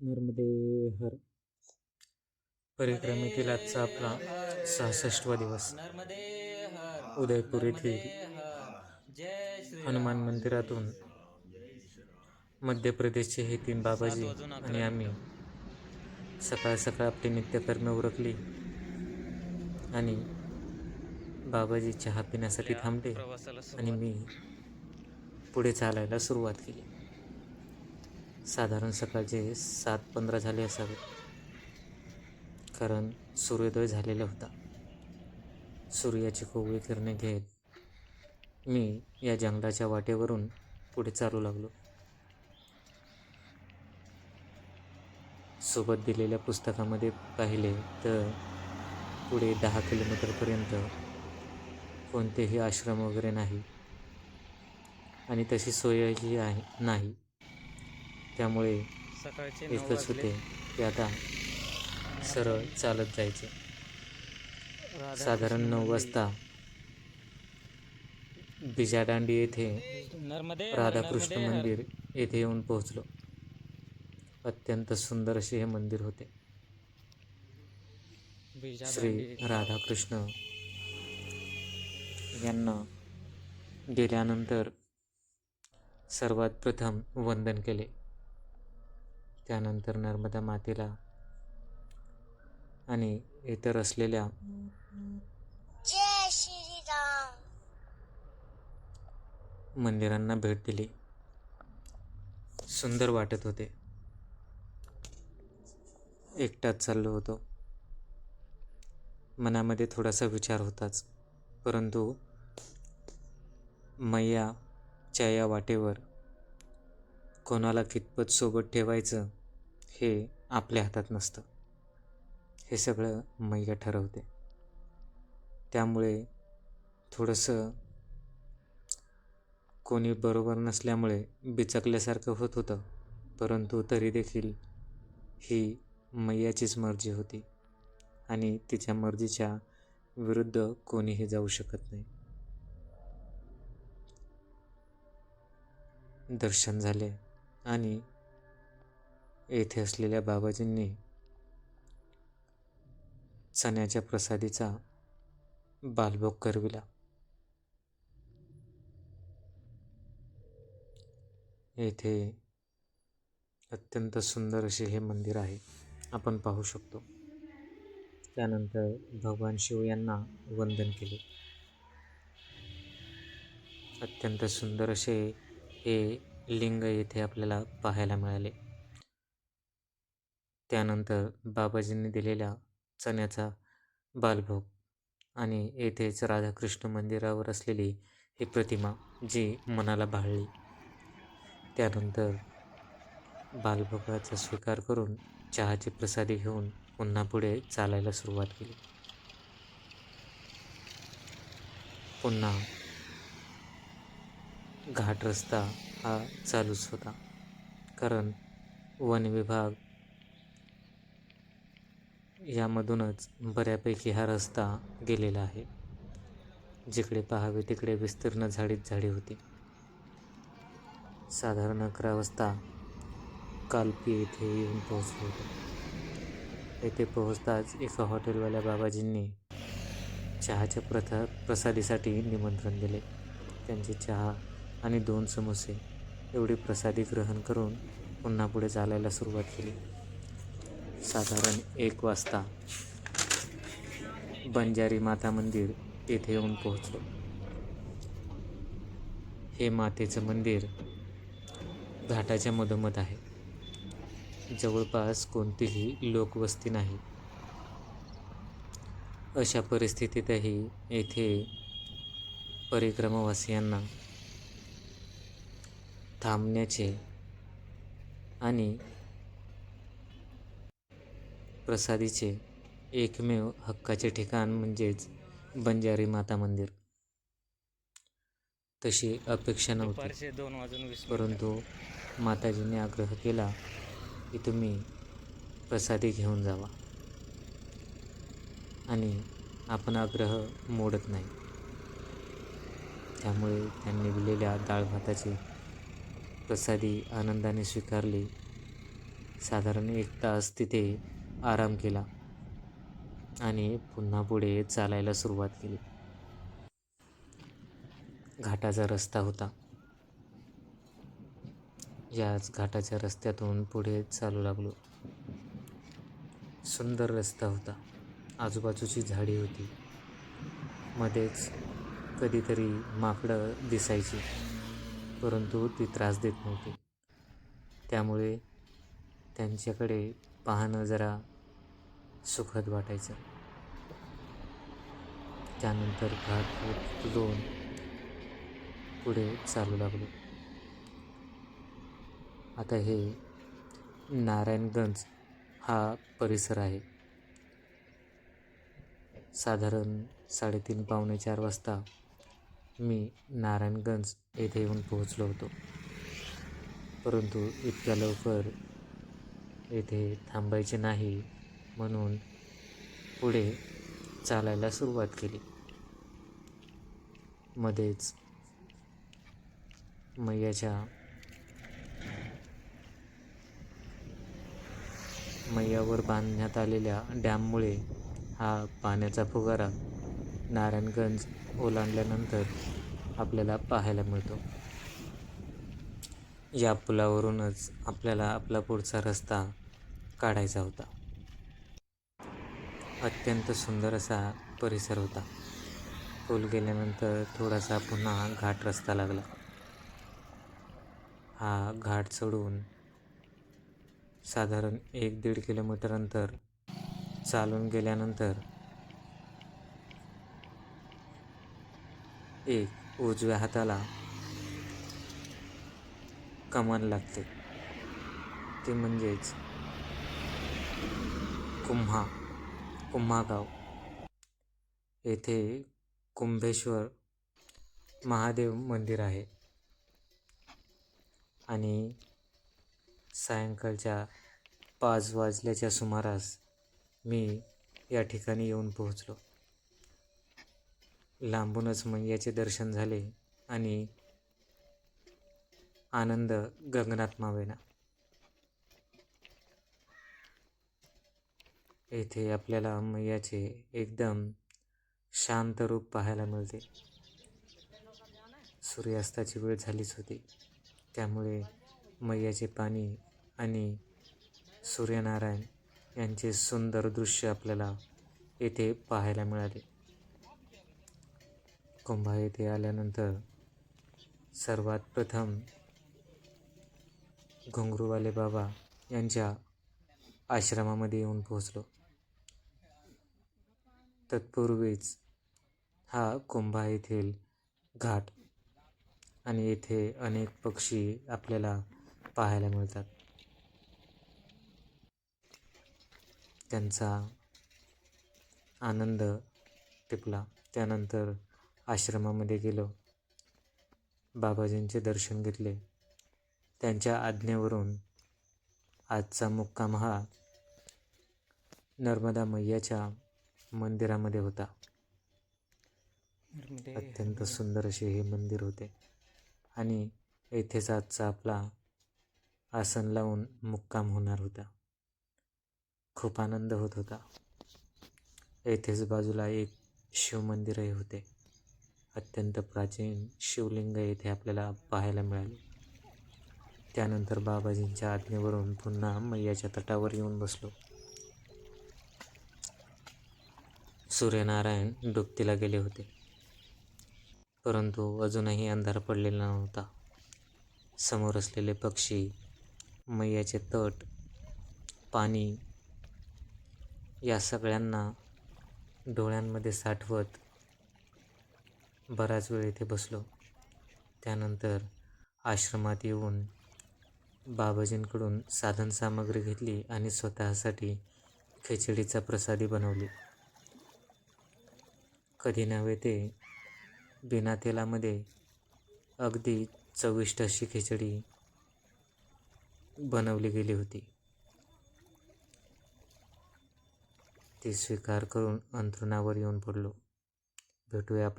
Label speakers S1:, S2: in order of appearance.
S1: नर्मदे हर परिक्रमेतील आजचा आपला सहासष्टवा दिवस. उदयपूर येथील हनुमान मंदिरातून मध्य प्रदेशचे हे तीन बाबाजी आणि आम्ही सकाळ सकाळ आपली नित्यकर्मे उरकली आणि बाबाजी चहा पिण्यासाठी थांबले आणि मी पुढे चालायला सुरुवात केली. साधारण सकाळचे सात पंधरा झाले असावे कारण सूर्योदय झालेला होता. सूर्याची कोवळी किरणे घेत मी या जंगलाच्या वाटेवरून पुढे चालू लागलो. सोबत दिलेल्या पुस्तकामध्ये पाहिले तर पुढे दहा किलोमीटरपर्यंत कोणतेही आश्रम वगैरे नाही. आणि तशी सोयही आहे नाही. त्यामुळे एकच होते की आता सरळ चालत जायचे. साधारण नऊ वाजता बिजादांडी येथे राधाकृष्ण मंदिर येथे येऊन पोहोचलो. अत्यंत सुंदर असे हे मंदिर होते. श्री राधाकृष्ण यांना गेल्यानंतर सर्वात प्रथम वंदन केले. त्यानंतर नर्मदा मातेला आणि इतर असलेल्या मंदिरांना भेट दिली. सुंदर वाटत होते. एकटाच चाललो होतो. मनामध्ये थोडासा विचार होताच. परंतु मैयाच्या या वाटेवर कोणाला कितपत सोबत ठेवायचं हे आपल्या हातात नसतं. हे सगळं मैया ठरवते. त्यामुळे थोडंसं कोणी बरोबर नसल्यामुळे बिचकल्यासारखं होत होतं परंतु तरी देखील ही मैयाचीच मर्जी होती आणि तिच्या मर्जीच्या विरुद्ध कोणीही जाऊ शकत नाही. दर्शन झाले आणि येथे असलेल्या बाबाजींनी चण्याच्या प्रसादीचा बालभोग करविला. येथे अत्यंत सुंदर असे हे मंदिर आहे. आपण पाहू शकतो. त्यानंतर भगवान शिव यांना वंदन केले. अत्यंत सुंदर असे हे लिंग येथे आपल्याला पाहायला मिळाले. त्यानंतर बाबाजींनी दिलेल्या चण्याचा बालभोग आणि येथेच राधाकृष्ण मंदिरावर असलेली ही प्रतिमा जी मनाला भाळली त्यानंतर बालभोगाचा स्वीकार करून चहाची प्रसादी घेऊन पुन्हा पुढे चालायला सुरुवात केली. पुन्हा घाट रस्ता हा चालूच होता. कारण वन विभाग यामधूनच बऱ्यापैकी हा रस्ता गेलेला आहे. जिकडे पाहावे तिकडे विस्तीर्ण झाडीत झाडी होती. साधारण अकरा वाजता कालपी येथे येऊन पोहोचलो होतो. येथे पोहोचताच एका हॉटेलवाल्या बाबाजींनी चहाच्या प्रथा प्रसादीसाठी निमंत्रण दिले. त्यांचे चहा आणि दोन समोसे एवढी प्रसादी ग्रहण करून पुन्हा पुढे चालायला सुरुवात केली. साधारण एक वाजता बंजारी माता मंदिर येथे येऊन पोहोचलो. हे मातेचं मंदिर घाटाच्या मधोमध आहे. जवळपास कोणतीही लोकवस्ती नाही. अशा परिस्थितीतही येथे परिक्रमावासियांना थांबण्याचे आणि प्रसादीचे एकमेव हक्काचे ठिकाण म्हणजेच बंजारी माता मंदिर. तशी अपेक्षा नव्हती.
S2: दोन वाजून
S1: परंतु माताजीने आग्रह केला की तुम्ही प्रसादी घेऊन जावा. आणि आपण आग्रह मोडत नाही. त्यामुळे त्यांनी दिलेल्या डाळ भाताची प्रसादी आनंदाने स्वीकारली. साधारण एक तास तिथे आराम केला आणि पुन्हा पुढे चालायला सुरुवात केली. घाटाचा रस्ता होता. याच घाटाच्या रस्त्यातून पुढे चालू लागलो. सुंदर रस्ता होता. आजूबाजूची झाडी होती. मध्येच कधीतरी माकडं दिसायची परंतु ती त्रास देत नव्हती. त्यामुळे त्यांच्याकडे पाहणं जरा सुखद वाटायचं. त्यानंतर घाट उतरून पुढे चालू लागलो. आता हे नारायणगंज हा परिसर आहे. साधारण साडेतीन पावणे चार वाजता मी नारायणगंज येथे येऊन पोहोचलो होतो. परंतु इतक्या लवकर येथे थांबायचे नाही म्हणून पुढे चालायला सुरुवात केली. मध्येच मैयाच्या मैयावर बांधण्यात आलेल्या डॅममुळे हा पाण्याचा फुगारा नारायणगंज ओलांडल्यानंतर आपल्याला पाहायला मिळतो. या पुलावरूनच आपल्याला आपला पुढचा रस्ता काढायचा होता. अत्यंत सुंदर असा परिसर होता. पूल गेल्यानंतर थोडासा पुन्हा घाट रस्ता लागला. हा घाट चढून साधारण एक दीड किलोमीटर अंतर चालून गेल्यानंतर एक उजव्या हाताला कमान लागते. ते म्हणजेच कुम्हा कुम्हागाव. येथे कुंभेश्वर महादेव मंदिर आहे. आणि सायंकाळच्या पाच वाजल्याच्या सुमारास मी या ठिकाणी येऊन पोहोचलो. लांबूनच मैयाचे दर्शन झाले आणि आनंद गगनात मावेना. येथे आपल्याला मैयाचे एकदम शांत रूप पाहायला मिळते. सूर्यास्ताची वेळ झालीच होती. त्यामुळे मैयाचे पाणी आणि सूर्यनारायण यांचे सुंदर दृश्य आपल्याला येथे पाहायला मिळाले. कुंभा येथे आल्यानंतर सर्वात प्रथम घुंगरूवाले बाबा यांच्या आश्रमामध्ये येऊन पोहोचलो. तत्पूर्वीच हा कुंभा येथील घाट आणि येथे अनेक पक्षी आपल्याला पाहायला मिळतात. त्यांचा आनंद टिपला. त्यानंतर आश्रमामध्ये गेलो. बाबाजींचे दर्शन घेतले. त्यांच्या आज्ञेवरून आजचा मुक्काम हा नर्मदा मैयाच्या मंदिरामध्ये होता. अत्यंत सुंदर असे हे मंदिर होते. आणि येथेच आजचा आपला आसन लावून मुक्काम होणार होता. खूप आनंद होत होता. येथेच बाजूला एक शिवमंदिरही होते. अत्यंत प्राचीन शिवलिंग येथे आपल्याला पाहायला मिळाले. त्यानंतर बाबाजींच्या आज्ञेवरून पुन्हा मैयाच्या तटावर येऊन बसलो. सूर्यनारायण डुबतीला गेले होते. परंतु अजूनही अंधार पडलेला नव्हता. समोर असलेले पक्षी मैयाचे तट पाणी या सगळ्यांना डोळ्यांमध्ये साठवत बराच वेळ इथे बसलो. त्यानंतर आश्रमात येऊन बाबाजींकडून साधनसामग्री घेतली आणि स्वतःसाठी खिचडीचा प्रसादी बनवली. कधी नव्हे ते बिना तेलामध्ये अगदी चविष्ट अशी खिचडी बनवली गेली होती. ती स्वीकार करून अंथरुणावर येऊन पडलो. भेटूया आपल्या